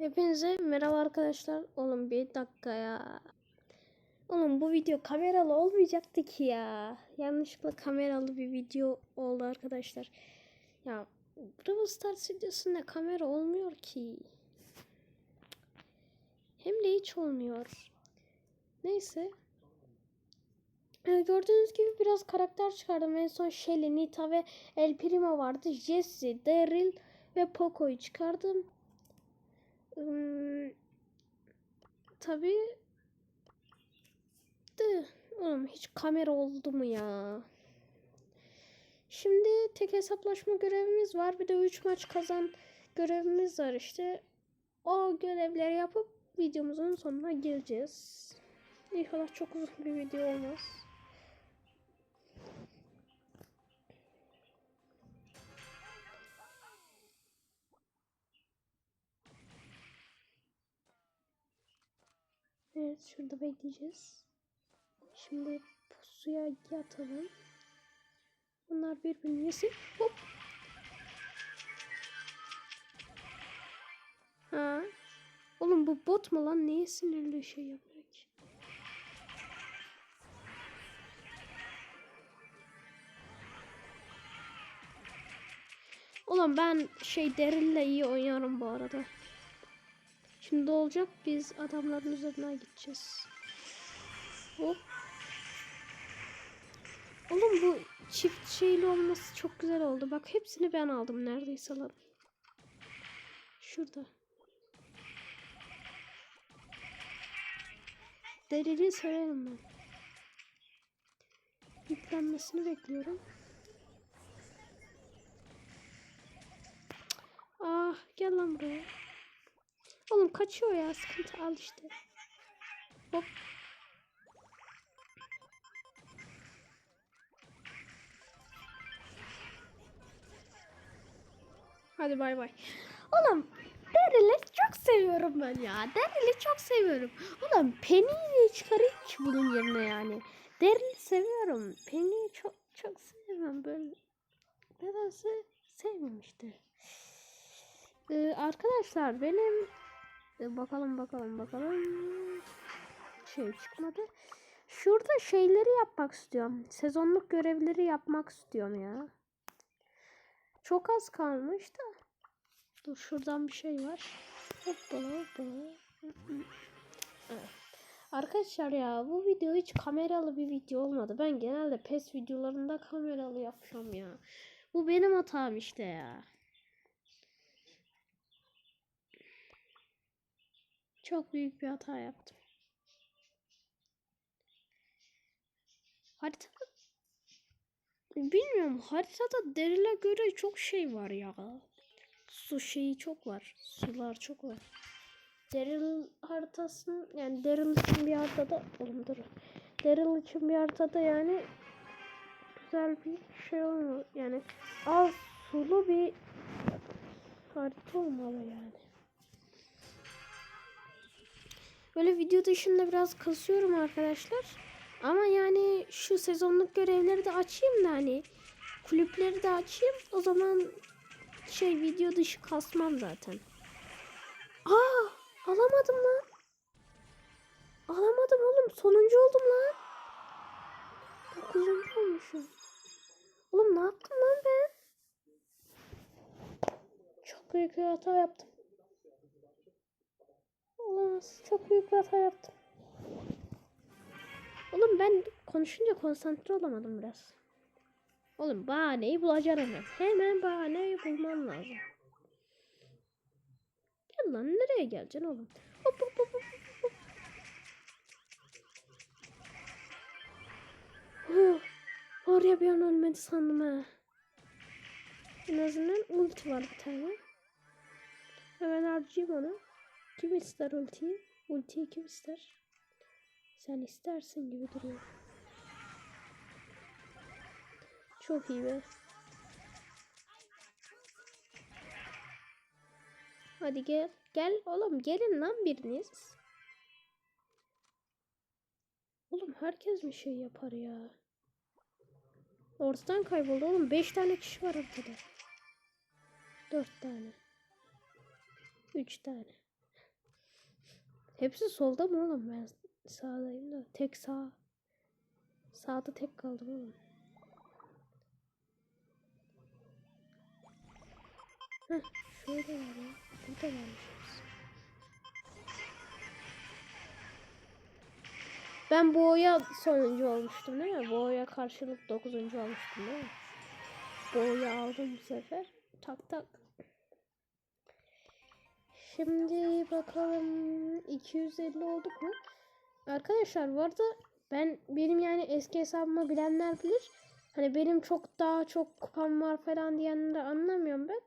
Hepinize merhaba arkadaşlar. Oğlum bir dakika ya. Oğlum bu video kameralı olmayacaktı ki ya. Yanlışlıkla kameralı bir video oldu arkadaşlar. Ya Brawl Stars videosunda kamera olmuyor ki. Hem de hiç olmuyor. Neyse. Ee, gördüğünüz gibi biraz karakter çıkardım. En son Shelly, Nita ve El Primo vardı. Jesse, Daryl ve Poco'yu çıkardım. Hmm, tabii de oğlum hiç kamera oldu mu ya? Şimdi tek hesaplaşma görevimiz var. Bir de 3 maç kazan görevimiz var işte. O görevleri yapıp videomuzun sonuna geleceğiz. İnşallah çok uzun bir video olmaz. Evet şurada bekleyeceğiz. Şimdi pusuya yatalım. Bunlar birbirini yesin. Hop. Ha. Oğlum bu bot mu lan? Neye sinirli şey yapıyor ki? Oğlum ben şey Daryl'le iyi oynarım bu arada. Şimdi olacak biz adamların üzerine gideceğiz. Hop. Oğlum bu çift şeyli olması çok güzel oldu. Bak hepsini ben aldım neredeyse lan. Şurada. Delili severim ben. Yüklenmesini bekliyorum. Ah gel lan buraya. Oğlum kaçıyor ya sıkıntı al işte. Hop. Hadi bay bay. Oğlum Daryl'i çok seviyorum ben ya. Daryl'i çok seviyorum. Oğlum Penny'yi çıkarayım ki bunun yerine yani. Daryl'i seviyorum. Penny'yi çok çok seviyorum böyle. Nedense sevmiyorum işte. Ee, arkadaşlar benim ee, bakalım bakalım bakalım şey çıkmadı. Şurada şeyleri yapmak istiyorum. Sezonluk görevleri yapmak istiyorum ya. Çok az kalmış da. Dur şuradan bir şey var. Hoppala hoppala. Arkadaşlar ya bu video hiç kameralı bir video olmadı. Ben genelde PES videolarında kameralı yapıyorum ya. Bu benim hatam işte ya. Çok büyük bir hata yaptım. Haritada bilmiyorum haritada derile göre çok şey var ya. Su şeyi çok var. Sular çok var. Daryl haritasının yani Daryl için bir haritada oğlum dur. Daryl için bir haritada yani güzel bir şey olmuyor. Yani az sulu bir harita olmalı yani. Böyle video dışında biraz kasıyorum arkadaşlar. Ama yani şu sezonluk görevleri de açayım da hani kulüpleri de açayım. O zaman şey video dışı kasmam zaten. Aa alamadım lan. Alamadım oğlum. Sonuncu oldum lan. Dokuzuncu olmuşum. Oğlum ne yaptım lan ben? Çok büyük bir hata yaptım. Çok büyük bir hata yaptım. Oğlum ben konuşunca konsantre olamadım biraz. Oğlum bahaneyi bulacağım hemen. Hemen bahaneyi bulmam lazım. Gel lan nereye geleceksin oğlum? Hop hop hop hop. Oh, var ya bir an ölmedi sandım ha. En azından ulti var bir tane. Hemen harcayayım onu. Kim ister ultiyi? Ultiyi kim ister? Sen istersin gibi duruyor. Çok iyi be. Hadi gel. Gel oğlum gelin lan biriniz. Oğlum herkes bir şey yapar ya. Ortadan kayboldu oğlum. 5 tane kişi var ortada. 4 tane. 3 tane. Hepsi solda mı oğlum? Ben sağdayım da. Tek sağ. Sağda tek kaldım oğlum. Heh, şöyle var ya. Burada varmış hepsi. Ben boğaya sonuncu olmuştum değil mi? Boğaya karşılık dokuzuncu olmuştum değil mi? Boğayı aldım bu sefer. Tak tak. Şimdi bakalım 250 olduk mu? Arkadaşlar bu arada ben benim yani eski hesabımı bilenler bilir. Hani benim çok daha çok kupam var falan diyenleri anlamıyorum ben.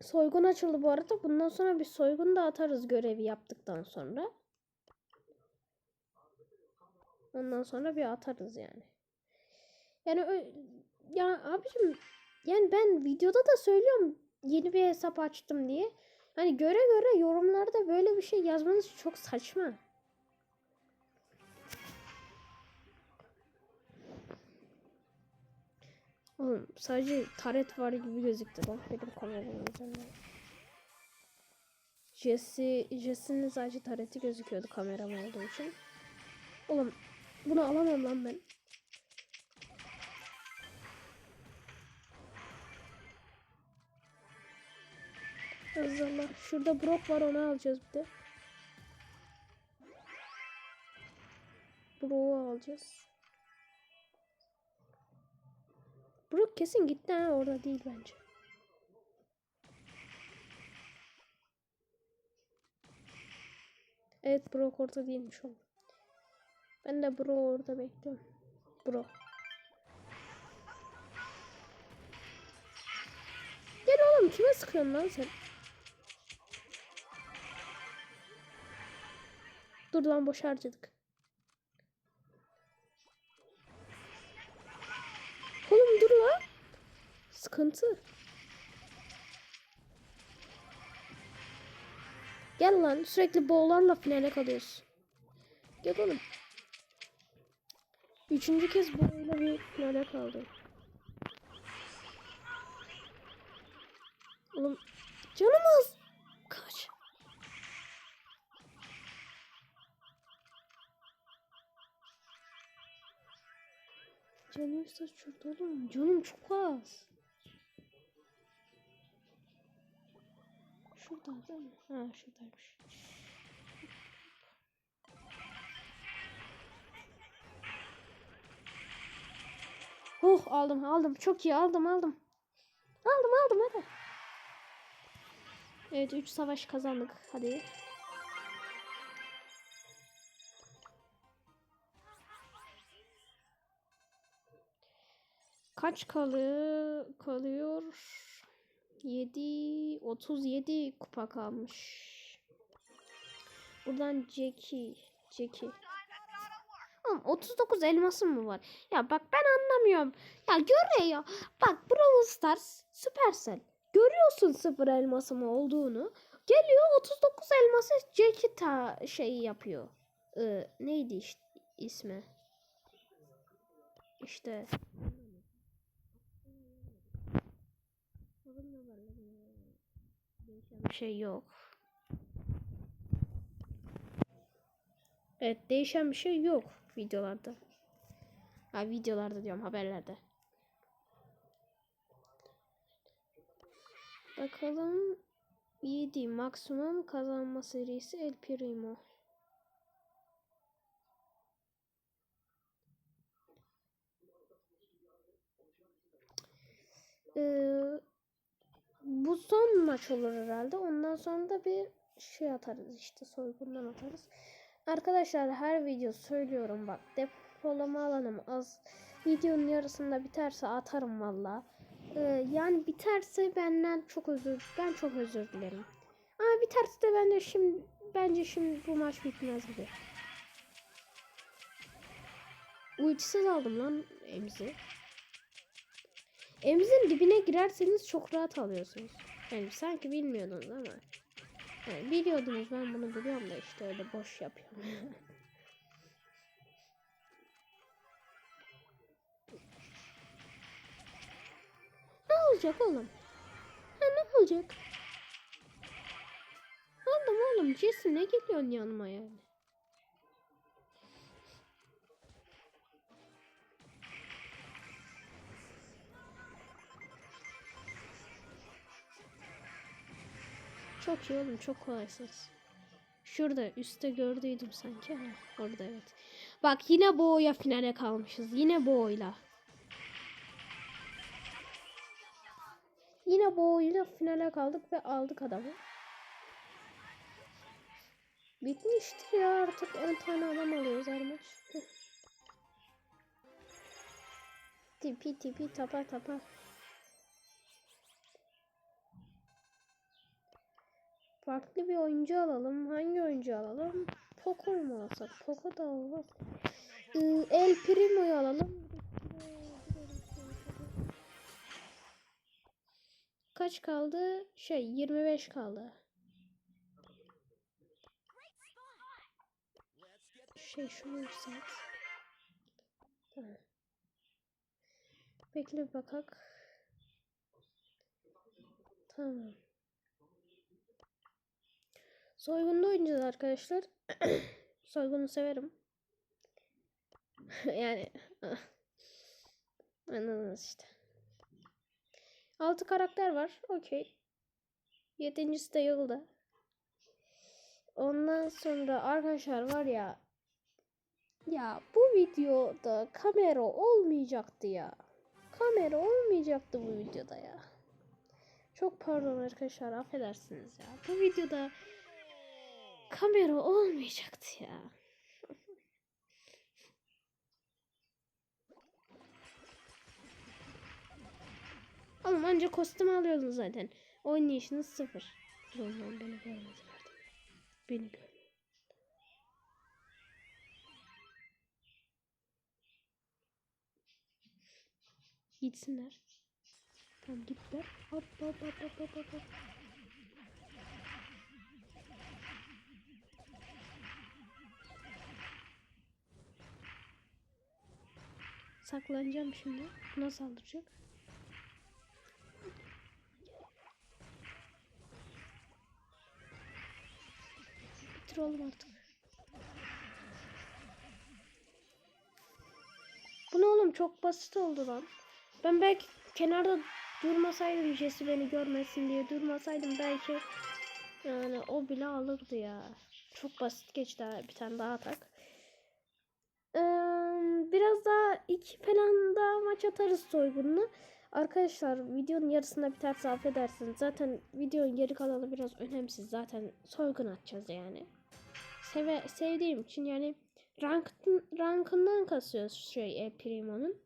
Soygun açıldı bu arada. Bundan sonra bir soygun da atarız görevi yaptıktan sonra. Ondan sonra bir atarız yani. Yani ya abicim yani ben videoda da söylüyorum yeni bir hesap açtım diye. Hani göre göre yorumlarda böyle bir şey yazmanız çok saçma. Oğlum sadece taret var gibi gözüktü lan benim kameramın üzerinde. Jesse, Jesse'nin sadece tareti gözüküyordu kameram olduğu için. Oğlum bunu alamam lan ben. Allah şurada Brock var onu alacağız bir de. Brock'u alacağız. Brock kesin gitti ha orada değil bence. Evet Brock orada değilmiş oğlum. Ben de Bro orada bekliyorum. Bro. Gel oğlum kime sıkıyorsun lan sen? Dur lan boş harcadık. Oğlum dur lan. Sıkıntı. Gel lan sürekli boğularla finale kalıyorsun. Gel oğlum. Üçüncü kez böyle bir finale kaldım. Oğlum canım. Kaç. Canım saç şurada oğlum. Canım çok az. Şurada değil mi? Ha şuradaymış. Oh aldım aldım. Çok iyi aldım aldım. Aldım aldım hadi. Evet 3 savaş kazandık. Hadi. Kaç kalıyor? Kalıyor. 7 37 kupa kalmış. Buradan Jackie Jackie Oğlum 39 elmasım mı var? Ya bak ben anlamıyorum. Ya gör ya. Bak Brawl Stars Supercell. Görüyorsun sıfır elmasım olduğunu. Geliyor 39 elması Jackie ta şeyi yapıyor. Ee, neydi işte ismi? İşte. Bir şey yok. Evet değişen bir şey yok videolarda. Ha videolarda diyorum haberlerde. Bakalım 7 maksimum kazanma serisi El Primo. Ee, bu son maç olur herhalde. Ondan sonra da bir şey atarız işte soygundan atarız. Arkadaşlar her video söylüyorum bak depolama alanım az. Videonun yarısında biterse atarım valla. Ee, yani biterse benden çok özür ben çok özür dilerim. Ama biterse de ben şimdi bence şimdi bu maç bitmez gibi. Ultisiz aldım lan Emzi. Emzin dibine girerseniz çok rahat alıyorsunuz. Yani sanki bilmiyordunuz ama. Yani biliyordunuz ben bunu biliyorum da işte öyle boş yapıyorum. ne olacak oğlum? Ha ne olacak? Oğlum Oğlum Jesse ne geliyorsun yanıma yani? Çok iyi oğlum çok kolaysız. Şurada üstte gördüydüm sanki. Ha, orada evet. Bak yine boğaya finale kalmışız. Yine boğayla. Yine boğayla finale kaldık ve aldık adamı. Bitmiştir ya artık 10 tane adam alıyoruz her tipi tipi tapa tapa. Farklı bir oyuncu alalım. Hangi oyuncu alalım? Poco mu alsak? Poco da olmaz. Ee, El Primo'yu alalım. Kaç kaldı? Şey 25 kaldı. Şey şunu yükselt. Bekle bir bakak. Tamam. Soygunda oynayacağız arkadaşlar. Soygunu severim. yani anladınız işte. 6 karakter var. Okey. Yedincisi de yolda. Ondan sonra arkadaşlar var ya ya bu videoda kamera olmayacaktı ya. Kamera olmayacaktı bu videoda ya. Çok pardon arkadaşlar affedersiniz ya. Bu videoda kamera olmayacaktı ya. Oğlum anca kostüm alıyordun zaten. Oynayışınız sıfır. Ulan lan beni görmediler. Beni gör. Gitsinler. Tamam gittiler. Hop hop hop hop hop hop. Saklanacağım şimdi. Buna saldıracak. Bitir oğlum artık. Bu ne oğlum çok basit oldu lan. Ben belki kenarda durmasaydım Jesse beni görmesin diye durmasaydım belki yani o bile alırdı ya. Çok basit geçti bir tane daha atak. Ee, biraz daha iki falan daha maç atarız soygunlu. Arkadaşlar videonun yarısında biterse affedersiniz. Zaten videonun geri kalanı biraz önemsiz. Zaten soygun atacağız yani. Seve, sevdiğim için yani rank, rankından kasıyoruz şey El Primo'nun.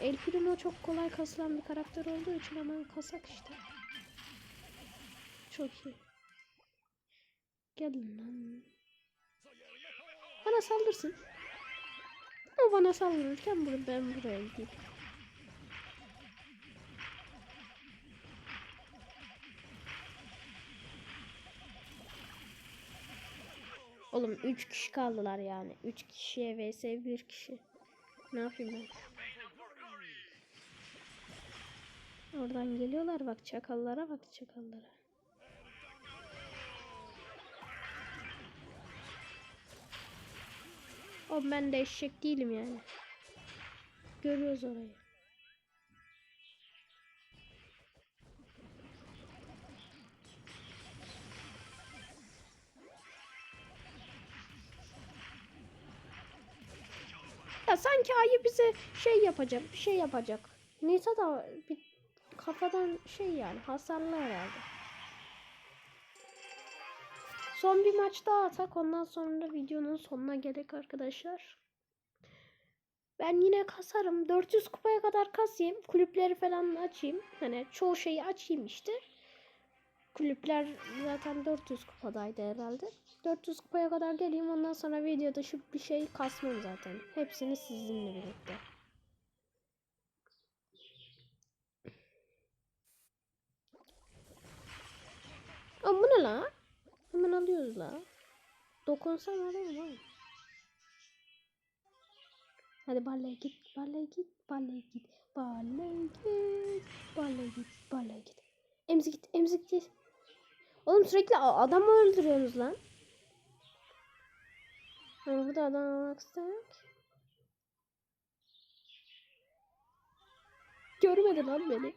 El Primo çok kolay kasılan bir karakter olduğu için hemen kasak işte. Çok iyi. Gelin lan. Bana saldırsın. O bana saldırırken ben buraya gideyim. Oğlum 3 kişi kaldılar yani. 3 kişiye vs 1 kişi. Ne yapayım ben? Oradan geliyorlar bak çakallara bak çakallara. O ben de eşek değilim yani. Görüyoruz orayı. Ya sanki ayı bize şey yapacak, bir şey yapacak. Nisa da bir kafadan şey yani hasarlı herhalde. Son bir maç daha atak ondan sonra videonun sonuna gerek arkadaşlar. Ben yine kasarım. 400 kupaya kadar kasayım. Kulüpleri falan açayım. Hani çoğu şeyi açayım işte. Kulüpler zaten 400 kupadaydı herhalde. 400 kupaya kadar geleyim. Ondan sonra video dışı bir şey kasmam zaten. Hepsini sizinle birlikte. Aa, bu ne la? Hemen alıyoruz la. Dokunsam alalım oğlum. Hadi baleye git, baleye git, baleye git, baleye git, baleye git, baleye git. Emzi git, emzi git. Oğlum sürekli adam mı öldürüyorsunuz lan? Ben burada adam almak ki. Görmedi lan beni.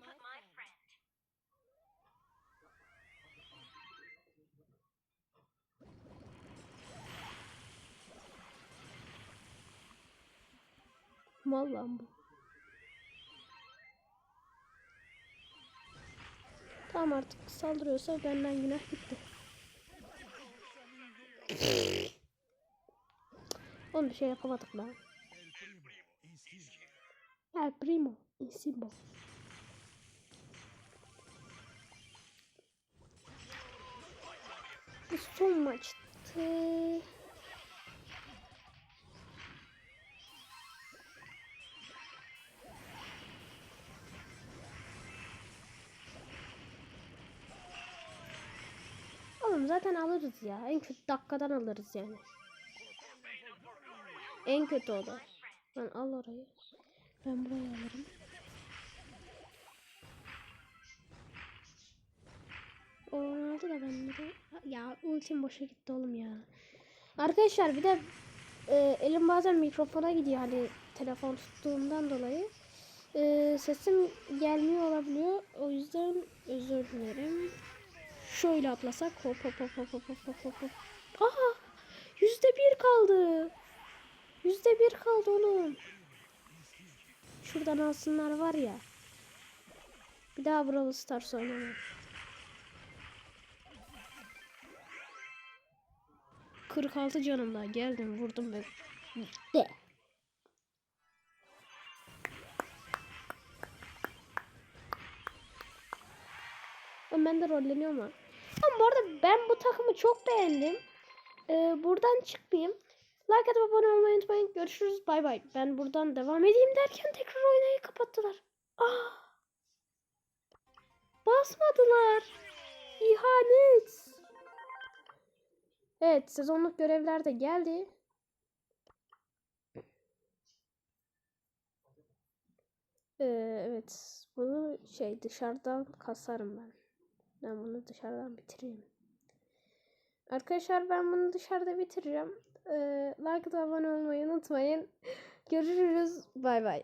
Mal lan bu. Tamam artık saldırıyorsa benden günah gitti. Oğlum bir şey yapamadık lan. El primo, insimbo. Bu son maçtı. Zaten alırız ya. En kötü dakikadan alırız yani. En kötü o da. Ben al orayı. Ben burayı alırım. O aldı da ben de... Ya ultim boşa gitti oğlum ya. Arkadaşlar bir de e, elim bazen mikrofona gidiyor hani telefon tuttuğumdan dolayı. E, sesim gelmiyor olabiliyor. O yüzden özür dilerim. Şöyle atlasak hop hop hop hop hop hop hop hop. Aha! Yüzde bir kaldı. Yüzde bir kaldı oğlum. Şuradan alsınlar var ya. Bir daha Brawl Stars oynamam. Kırk altı canımda geldim vurdum ve de. Ben de rolleniyorum ha. Ama bu arada ben bu takımı çok beğendim. Ee, buradan çıkmayayım. Like atıp abone olmayı unutmayın. Görüşürüz. Bay bay. Ben buradan devam edeyim derken tekrar oynayı kapattılar. Ah. Basmadılar. İhanet. Evet sezonluk görevler de geldi. Ee, evet bunu şey dışarıdan kasarım ben. Ben bunu dışarıdan bitireyim. Arkadaşlar ben bunu dışarıda bitireceğim. Ee, like ve abone olmayı unutmayın. Görüşürüz. Bay bay.